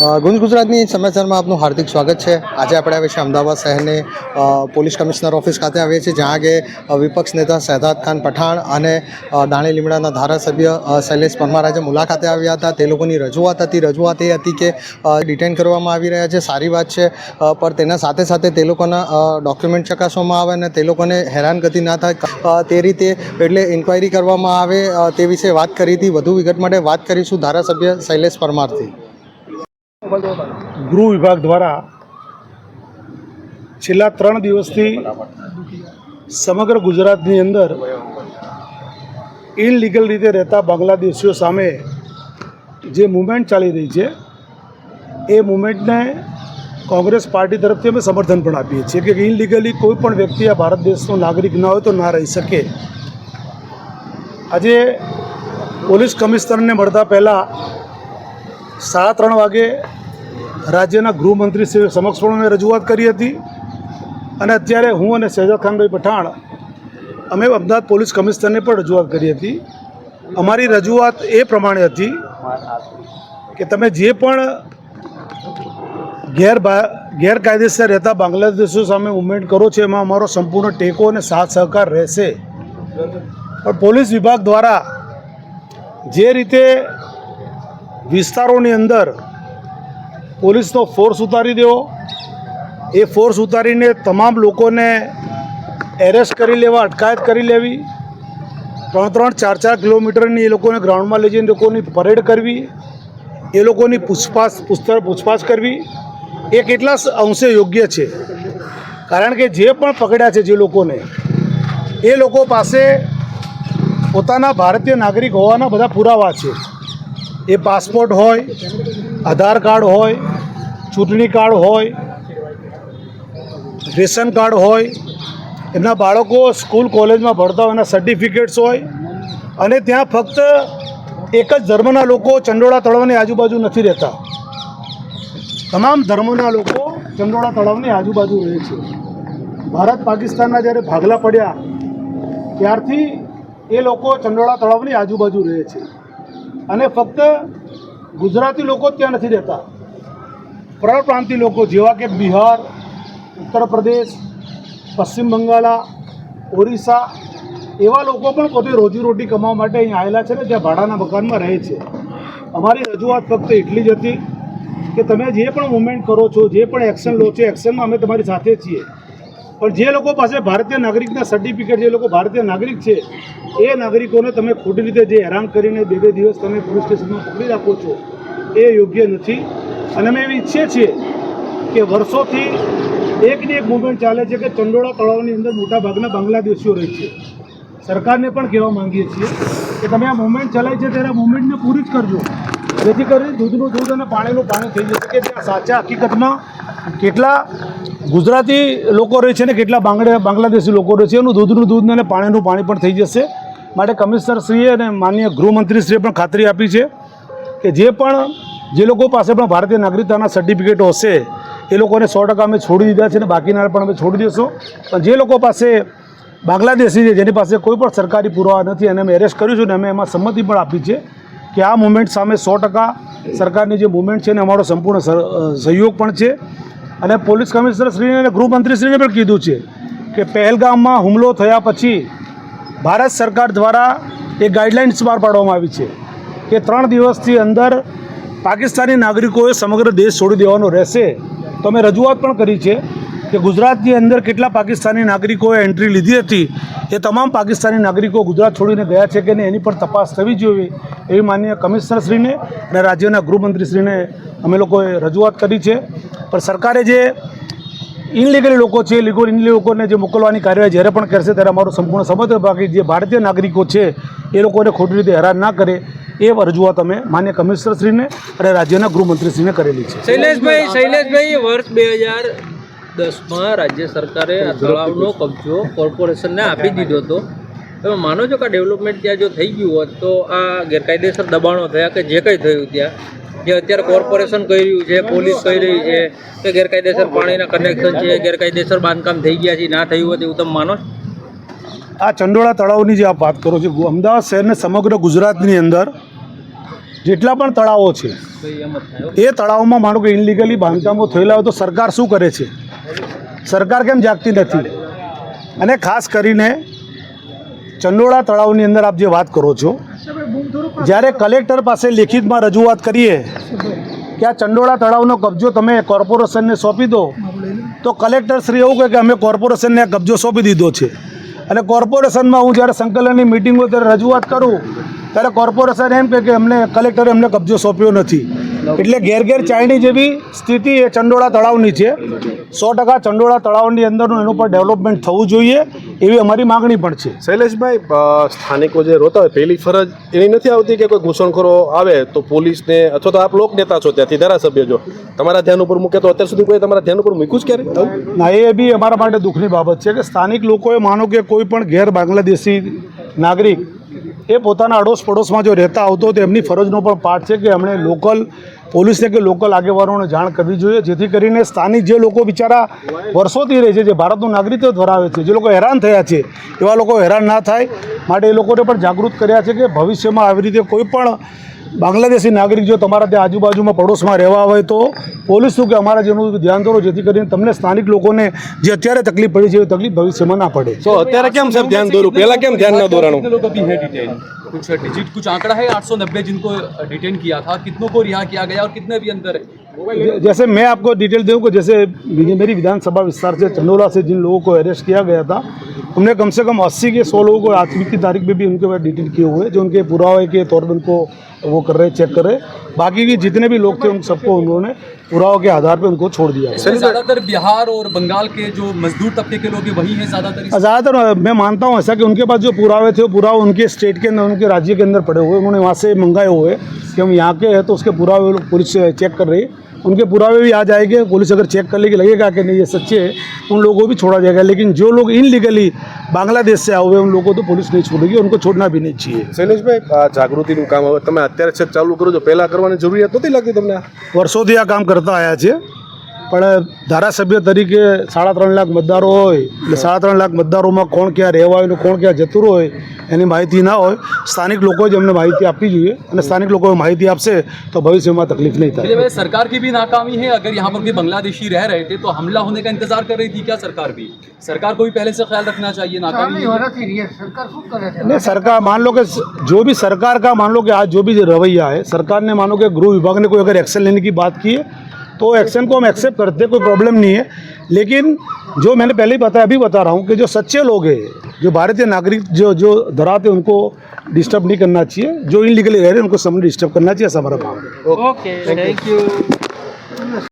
ગુંજ ગુજરાતની સમાચારમાં આપનું હાર્દિક સ્વાગત છે. આજે આપણે આવ્યા છીએ અમદાવાદ શહેરની પોલીસ કમિશનર ઓફિસ ખાતે આવીએ છીએ, જ્યાં આગે વિપક્ષ નેતા શહેદાદ ખાન પઠાણ અને દાણી લીમડાના ધારાસભ્ય શૈલેષ પરમાર આજે મુલાકાતે આવ્યા હતા. તે લોકોની રજૂઆત હતી, રજૂઆત એ હતી કે ડિટેન કરવામાં આવી રહ્યા છે. સારી વાત છે પણ તેના સાથે સાથે તે લોકોના ડોક્યુમેન્ટ ચકાસવામાં આવે અને તે લોકોને હેરાનગતિ ના થાય. તે રીતે એટલે ઇન્ક્વાયરી કરવામાં આવે તે વિશે વાત કરી હતી. વધુ વિગત માટે વાત કરીશું ધારાસભ્ય શૈલેષ પરમારથી. ગૃહ વિભાગ દ્વારા છેલ્લા ત્રણ દિવસથી સમગ્ર ગુજરાતની અંદર ઇનલીગલ રીતે રહેતા બાંગ્લાદેશીઓ સામે જે મુવમેન્ટ ચાલી રહી છે, એ મુવમેન્ટને કોંગ્રેસ પાર્ટી તરફથી અમે સમર્થન પણ આપીએ છીએ કે ઇનલીગલી કોઈ પણ વ્યક્તિ આ ભારત દેશનો નાગરિક ના હોય તો ના રહી શકે. આજે પોલીસ કમિશનરને મળતા પહેલાં સાડા ત્રણ વાગે રાજ્યના ગૃહમંત્રી શ્રી સમક્ષ પણ મેં રજૂઆત કરી હતી. અને અત્યારે હું અને શહેજાદ ખાનભાઈ પઠાણ, અમે અમદાવાદ પોલીસ કમિશનરને પણ રજૂઆત કરી હતી. અમારી રજૂઆત એ પ્રમાણે હતી કે તમે જે પણ ગેર ગેરકાયદેસર રહેતા બાંગ્લાદેશો સામે મુવમેન્ટ કરો છો, એમાં અમારો સંપૂર્ણ ટેકો અને સાથ સહકાર રહેશે. પણ પોલીસ વિભાગ દ્વારા જે રીતે વિસ્તારોની અંદર પોલીસનો ફોર્સ ઉતારી દેવો. એ ફોર્સ ઉતારીને તમામ લોકોને એરેસ્ટ કરી લેવા, અટકાયત કરી લેવી. ત્રણ ત્રણ ચાર ચાર કિલોમીટરની એ લોકોને ગ્રાઉન્ડમાં લઈ જઈને લોકોની પરેડ કરવી. એ લોકોની પૂછપાછ પૂછ પૂછપાછ કરવી. એ કેટલા અંશે યોગ્ય છે. કારણ કે જે પણ પકડ્યા છે જે લોકોને, એ લોકો પાસે પોતાના ભારતીય નાગરિક હોવાના બધા પુરાવા છે. એ પાસપોર્ટ હોય, આધાર કાર્ડ હોય ચૂંટણી કાર્ડ હોય, રેશન કાર્ડ હોય, એમના બાળકો સ્કૂલ, કોલેજમાં ભણતા હોય, એના સર્ટિફિકેટ્સ હોય, અને ત્યાં ફક્ત એક જ ધર્મના લોકો ચંડોળા તળાવની આજુબાજુ નથી રહેતા. તમામ ધર્મના લોકો ચંડોળા તળાવની આજુબાજુ રહે છે. ભારત પાકિસ્તાનના જ્યારે ભાગલા પડ્યા, ત્યારથી એ લોકો ચંડોળા તળાવની આજુબાજુ રહે છે. અને ફક્ત ગુજરાતી લોકો ત્યાં નથી રહેતા. પરપ્રાંતિ લોકો જેવા કે બિહાર, ઉત્તર પ્રદેશ, પશ્ચિમ બંગાળા, ઓરિસ્સા, એવા લોકો પણ પોતે રોજીરોટી કમાવા માટે અહીં આવેલા છે ને જ્યાં ભાડાના મકાનમાં રહે છે. અમારી રજૂઆત ફક્ત એટલી જ હતી કે તમે જે પણ મુવમેન્ટ કરો છો, જે પણ એક્શન લો છો એક્શનમાં અમે તમારી સાથે છીએ. પણ જે લોકો પાસે ભારતીય નાગરિકના સર્ટિફિકેટ જે લોકો ભારતીય નાગરિક છે, એ નાગરિકોને તમે ખોટી રીતે જે હેરાન કરીને બે બે દિવસ તમે પોલીસ સ્ટેશનમાં પકડી રાખો છો, એ યોગ્ય નથી. અને અમે ઈચ્છીએ છીએ કે વર્ષોથી એકની એક મુવમેન્ટ ચાલે છે કે ચંડોળા તળાવની અંદર મોટાભાગના બાંગ્લાદેશીઓ રહે છે. સરકારને પણ કહેવા માંગીએ છીએ કે તમે આ મુવમેન્ટ ચલાવી છે ત્યારે આ મુવમેન્ટને પૂરી જ કરજો. જેથી કરીને દૂધનું દૂધ અને પાણીનું પાણી થઈ જશે. કે ત્યાં સાચા હકીકતમાં કેટલા ગુજરાતી લોકો રહે છે ને કેટલા બાંગ્લા બાંગ્લાદેશી લોકો રહે છે, એનું દૂધનું દૂધ અને પાણીનું પાણી પણ થઈ જશે. માટે કમિશનરશ્રીએ અને માનનીય ગૃહમંત્રીશ્રીએ પણ ખાતરી આપી છે કે જે પણ જે લોકો પાસે પણ ભારતીય નાગરિકતાના સર્ટિફિકેટો હશે, એ લોકોને સો ટકા અમે છોડી દીધા છે અને બાકીના પણ અમે છોડી દેશો પણ જે લોકો પાસે બાંગ્લાદેશી છે, જેની પાસે કોઈ પણ સરકારી પુરાવા નથી અને અમે એરેસ્ટ કર્યું છે અને અમે એમાં સંમતિ પણ આપી છે કે આ મુવમેન્ટ સામે સો ટકા સરકારની જે મુવમેન્ટ છે ને અમારો સંપૂર્ણ સહ- સહયોગ પણ છે. અને પોલીસ કમિશનરશ્રીને અને ગૃહમંત્રીશ્રીને પણ કીધું છે કે પહેલગામમાં હુમલો થયા પછી ભારત સરકાર દ્વારા એક ગાઈડલાઇન્સ બહાર પાડવામાં આવી છે કે ત્રણ દિવસથી અંદર પાકિસ્તાની નાગરિકોએ સમગ્ર દેશ છોડી દેવાનો રહેશે. તો અમે રજૂઆત પણ કરી છે કે ગુજરાતની અંદર કેટલા પાકિસ્તાની નાગરિકોએ એન્ટ્રી લીધી હતી, એ તમામ પાકિસ્તાની નાગરિકો ગુજરાત છોડીને ગયા છે કે નહીં, એની પર તપાસ થવી જોઈએ એવી માન્ય કમિશનરશ્રીને અને રાજ્યના ગૃહમંત્રીશ્રીને અમે લોકોએ રજૂઆત કરી છે. પણ સરકારે જે ઇનલીગલી લોકો છે લીગલ ઇનલીગલ લોકોને જે મોકલવાની કાર્યવાહી જ્યારે પણ કરશે ત્યારે અમારું સંપૂર્ણ સમર્થન બાકી જે ભારતીય નાગરિકો છે, એ લોકોને ખોટી રીતે હેરાન ના કરે, એ રજૂઆત અમે માન્ય કમિશનરશ્રીને અને રાજ્યના ગૃહમંત્રીશ્રીને કરેલી છે. શૈલેષભાઈ શૈલેષભાઈ, વર્ષ બે હજાર દસમાં રાજ્ય સરકારે તળાવનો કબજો કોર્પોરેશનને આપી દીધો હતો. તમે માનો છો કે ડેવલપમેન્ટ ત્યાં જો થઈ ગયું હોત તો આ ગેરકાયદેસર દબાણો થયા કે જે કંઈ થયું ત્યાં? જે અત્યારે કોર્પોરેશન કહી રહ્યું છે પોલીસ કહી રહી છે, કે ગેરકાયદેસર પાણીના કનેક્શન છે, ગેરકાયદેસર બાંધકામ થઈ ગયા છે, ના થયું હોય એવું તમે માનો આ ચંડોળા તળાવની જે આપ વાત કરો છો, અમદાવાદ શહેરને સમગ્ર ગુજરાતની અંદર જેટલા પણ તળાવો છે, એ તળાવમાં માનો કે ઇનલીગલી બાંધકામો થયેલા હોય તો સરકાર શું કરે છે? સરકાર કેમ જાગતી નથી? અને ખાસ કરીને ચંડોળા તળાવની અંદર આપ જે વાત કરો છો જ્યારે કલેક્ટર પાસે લેખિતમાં રજૂઆત કરીએ કે આ ચંડોળા તળાવનો કબજો તમે કોર્પોરેશનને સોંપી દો, તો કલેક્ટર શ્રી એવું કહે કે અમે કોર્પોરેશનને આ કબજો સોંપી દીધો છે. અને કોર્પોરેશનમાં હું જ્યારે સંકલનની મિટિંગ ત્યારે રજૂઆત કરું, ત્યારે કોર્પોરેશન એમ કે અમને, કલેક્ટરે અમને કબજો સોંપ્યો નથી. એટલે ઘેર ઘેર ચાઇની જેવી સ્થિતિ એ ચંડોળા તળાવની છે. સો ટકા ચંડોળા તળાવની અંદરનું એનું પર ડેવલપમેન્ટ થવું જોઈએ એવી અમારી માગણી પણ છે. શૈલેષભાઈ સ્થાનિકો જે રોતા હોય પહેલી ફરજ એની નથી આવતી કે કોઈ ઘૂસણખોરો આવે તો પોલીસને અથવા તો આપ લોક નેતા છો ત્યાંથી ધારાસભ્ય જો તમારા ધ્યાન ઉપર મૂકે તો અત્યાર સુધી કોઈ તમારા ધ્યાન ઉપર મૂક્યું જ ક્યારે? ના એ બી અમારા માટે દુઃખની બાબત છે કે સ્થાનિક લોકોએ માનો કે કોઈ પણ ગેર બાંગ્લાદેશી નાગરિક એ પોતાના અડોશ પડોશમાં જો રહેતા આવતો તો એમની ફરજનો પણ પાઠ છે કે એમણે લોકલ પોલીસને કે લોકલ આગેવાનોને જાણ કરવી જોઈએ, જેથી કરીને સ્થાનિક જે લોકો બિચારા વર્ષોથી રહે છે, જે ભારતનું નાગરિકત્વ ધરાવે છે, જે લોકો હેરાન થયા છે, એવા લોકો હેરાન ના થાય. માટે એ લોકોને પણ જાગૃત કર્યા છે કે ભવિષ્યમાં આવી રીતે કોઈ પણ બાંગ્લાદેશી નાગરિક જો તમારા ત્યાં આજુબાજુમાં પડોશમાં રહેવા હોય તો પોલીસ શું કે અમારા જેનું ધ્યાન દોરો જેથી કરીને તમને સ્થાનિક લોકોને જે અત્યારે તકલીફ પડી છે એવી તકલીફ ભવિષ્યમાં ના પડે તો અત્યારે કેમ સાહેબ ધ્યાન દોરું પહેલા કેમ ધ્યાન ન દોરાણું कितने लोग अभी है डिटेन कुछ डिजिट कुछ आंकड़ा है 890 जिनको डिटेन किया था कितनों को रिहा किया गया और कितने अभी अंदर है जै- जैसे मैं आपको डिटेल दूँ कि जैसे मेरी मेरी विधानसभा विस्तार से चंडोला से जिन लोगों को अरेस्ट किया गया था हमने कम से कम 80 के 100 लोगों को आज की तारीख में भी उनके पास डिटेल किए हुए जो उनके पुरावे के तौर पर उनको वो कर रहे चेक कर रहे बाकी के जितने भी लोग थे उन सबको उन्होंने पुराव के आधार पर उनको छोड़ दिया है। ज़्यादातर बिहार और बंगाल के जो मजदूर तबके के लोग हैं वही हैं ज़्यादातर ज़्यादातर मैं मानता हूँ ऐसा कि उनके पास जो पुरावे थे वो पुराव उनके स्टेट के अंदर उनके राज्य के अंदर पड़े हुए उन्होंने वहाँ से मंगाए हुए कि हम यहाँ के हैं तो उसके पुरावे लोग पुलिस चेक कर रही है। उनके पुरावे भी आ जाएंगे पुलिस अगर चेक कर लेगी लगेगा कि नहीं ये सच्चे है उन लोगों को भी छोड़ा जाएगा लेकिन जो लोग इनलीगली बांग्लादेश से आए हुए हैं, उन लोगों को तो पुलिस नहीं छोड़ेगी उनको छोड़ना भी नहीं चाहिए શૈલેષભાઈ આ જાગૃતિનું કામ હવે તમે અત્યારે છેક ચાલુ કરો છો પહેલા કરવાની જરૂરિયાત નહોતી લાગતી તમને આ? વર્ષોથી આ કામ કરતા આવ્યા છે પણ ધારાસભ્ય તરીકે સાડા ત્રણ લાખ મતદારો હોય એટલે સાડા ત્રણ લાખ મતદારોમાં કોણ ક્યાં રહેવા હોય ને કોણ ક્યાં જતું હોય એની માહિતી ના હોય સ્થાનિક લોકોએ જ એમને માહિતી આપવી જોઈએ અને સ્થાનિક લોકો માહિતી આપશે તો ભવિષ્યમાં तकलीफ नहीं થાય इसलिए वह सरकार की भी नाकामी है अगर यहाँ पर कोई बांग्लादेशी रह रहे थे तो हमला होने का इंतजार कर रही थी क्या सरकार भी सरकार को भी पहले से ख्याल रखना चाहिए नाकामी नहीं सरकार मान लो कि जो भी सरकार का मान लो कि आज जो भी रवैया है सरकार ने मानो कि गृह विभाग ने कोई अगर एक्शन लेने की बात की है तो एक्शन को हम एक्सेप्ट करते, कोई प्रॉब्लम नहीं है। लेकिन जो मैंने पहले ही बताया, अभी बता रहा हूँ कि जो सच्चे लोग हैं, जो भारतीय नागरिक, जो जो धराते उनको डिस्टर्ब नहीं करना चाहिए। जो इनलीगली रह रहे हैं, उनको सामने डिस्टर्ब करना चाहिए, ऐसा हमारा काम है। Okay thank you